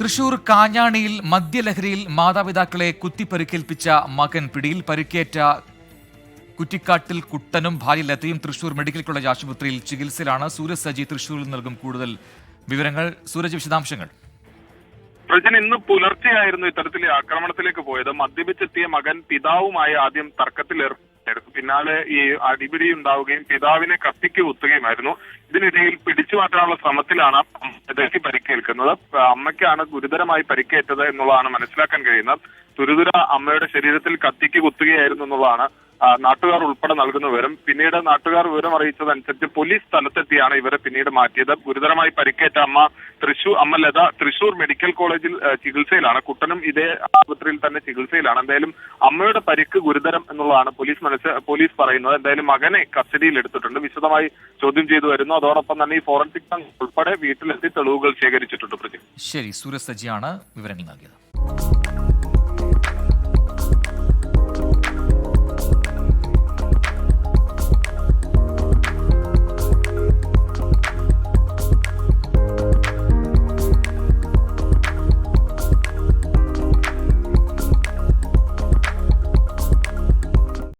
തൃശൂർ കാഞ്ഞാണിയിൽ മദ്യലഹരിയിൽ മാതാപിതാക്കളെ കുത്തിപ്പരിക്കേൽപ്പിച്ച മകൻ പിടിയിൽ പരിക്കേറ്റ കുറ്റിക്കാട്ടിൽ കുട്ടനും ഭാര്യ ലതയും തൃശൂർ മെഡിക്കൽ കോളേജ് ആശുപത്രിയിൽ ചികിത്സയിലാണ്. സൂരജ് സജി തൃശൂരിൽ നൽകും കൂടുതൽ വിവരങ്ങൾ. സൂരജ് വിശദാംശങ്ങൾ. പ്രജൻ ഇന്ന് പുലർച്ചെയായിരുന്നു ഇത്തരത്തിലെ ആക്രമണത്തിലേക്ക് പോയത്. മദ്യപിച്ചെത്തിയ മകൻ പിതാവുമായി ആദ്യം തർക്കത്തിൽ ഏർപ്പെട്ടായിരുന്നു പിന്നാലെ ഈ അടിപിടി ഉണ്ടാവുകയും പിതാവിനെ കത്തിക്ക് കുത്തുകയുമായിരുന്നു ഇതിനിടയിൽ പിടിച്ചു മാറ്റാനുള്ള ശ്രമത്തിലാണ് ഇദ്ദേഹത്തെ പരിക്കേൽക്കുന്നത്. അമ്മയ്ക്കാണ് ഗുരുതരമായി പരിക്കേറ്റത് എന്നുള്ളതാണ് മനസ്സിലാക്കാൻ കഴിയുന്നത്. തുരുതുര അമ്മയുടെ ശരീരത്തിൽ കത്തിക്ക് കുത്തുകയായിരുന്നു എന്നുള്ളതാണ് നാട്ടുകാർ ഉൾപ്പെടെ നൽകുന്ന വിവരം. പിന്നീട് നാട്ടുകാർ വിവരം അറിയിച്ചതനുസരിച്ച് പോലീസ് സ്ഥലത്തെത്തിയാണ് ഇവരെ പിന്നീട് മാറ്റിയത്. ഗുരുതരമായി പരിക്കേറ്റ അമ്മ തൃശൂർ അമ്മ ലത തൃശൂർ മെഡിക്കൽ കോളേജിൽ ചികിത്സയിലാണ്. കുട്ടനും ഇതേ ആശുപത്രിയിൽ തന്നെ ചികിത്സയിലാണ്. എന്തായാലും അമ്മയുടെ പരിക്ക് ഗുരുതരം എന്നുള്ളതാണ് പോലീസ് മനസ്സ് പോലീസ് പറയുന്നത്. എന്തായാലും മകനെ കസ്റ്റഡിയിൽ എടുത്തിട്ടുണ്ട്. വിശദമായി ചോദ്യം ചെയ്തു വരുന്നു. അതോടൊപ്പം തന്നെ ഈ ഫോറൻസിക് സംഘം ഉൾപ്പെടെ വീട്ടിലെത്തി തെളിവുകൾ ശേഖരിച്ചിട്ടുണ്ട് പ്രതി ശരി സൂര്യസജിയാണ് വിവരങ്ങൾ നൽകിയത്.